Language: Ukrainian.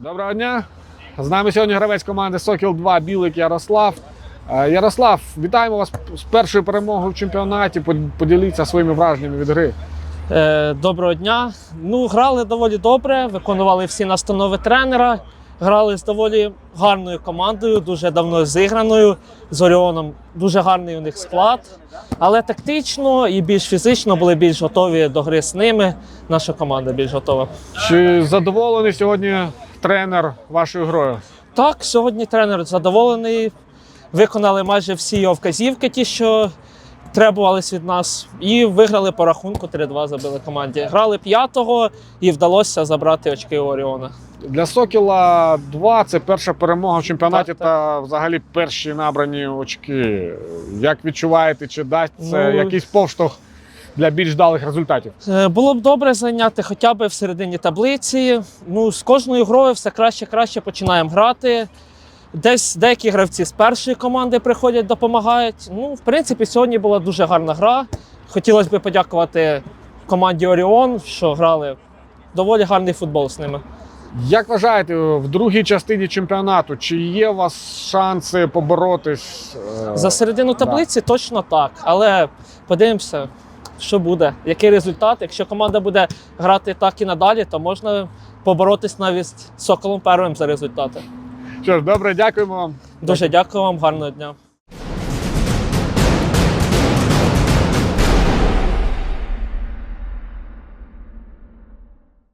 Доброго дня. З нами сьогодні гравець команди Сокіл 2 Білик Ярослав. Е, Ярослав, вітаємо вас з першою перемогою в чемпіонаті. Поділіться своїми враженнями від гри. Е, Доброго дня. Ну, грали доволі добре, виконували всі настанови тренера. Грали з доволі гарною командою, дуже давно зіграною. З Оріоном дуже гарний у них склад. Але тактично і більш фізично були більш готові до гри з ними. Наша команда більш готова. Чи задоволений сьогодні тренер вашою грою? Так, сьогодні тренер задоволений. Виконали майже всі його вказівки, ті, що требувались від нас, і виграли по рахунку 3-2 забили команді. Грали п'ятого і вдалося забрати очки у Оріона. Для Сокіла 2 це перша перемога в чемпіонаті Так, так. та взагалі перші набрані очки. Як відчуваєте, чи дасть це Ну, якийсь поштовх для більш далих результатів? Е, Було б добре зайняти хоча б в середині таблиці. Ну, з кожною грою все краще краще починаємо грати. Десь деякі гравці з першої команди приходять, допомагають. Ну, в принципі, сьогодні була дуже гарна гра. Хотілося б подякувати команді Оріон, що грали доволі гарний футбол з ними. Як вважаєте, в другій частині чемпіонату, чи є у вас шанси поборотись? е, За середину да. таблиці точно так. Але подивимося, що буде, який результат. Якщо команда буде грати так і надалі, то можна поборотись навіть з Соколом первим за результати. Що ж, добре, дякуємо вам. Дуже дякую вам, гарного дня.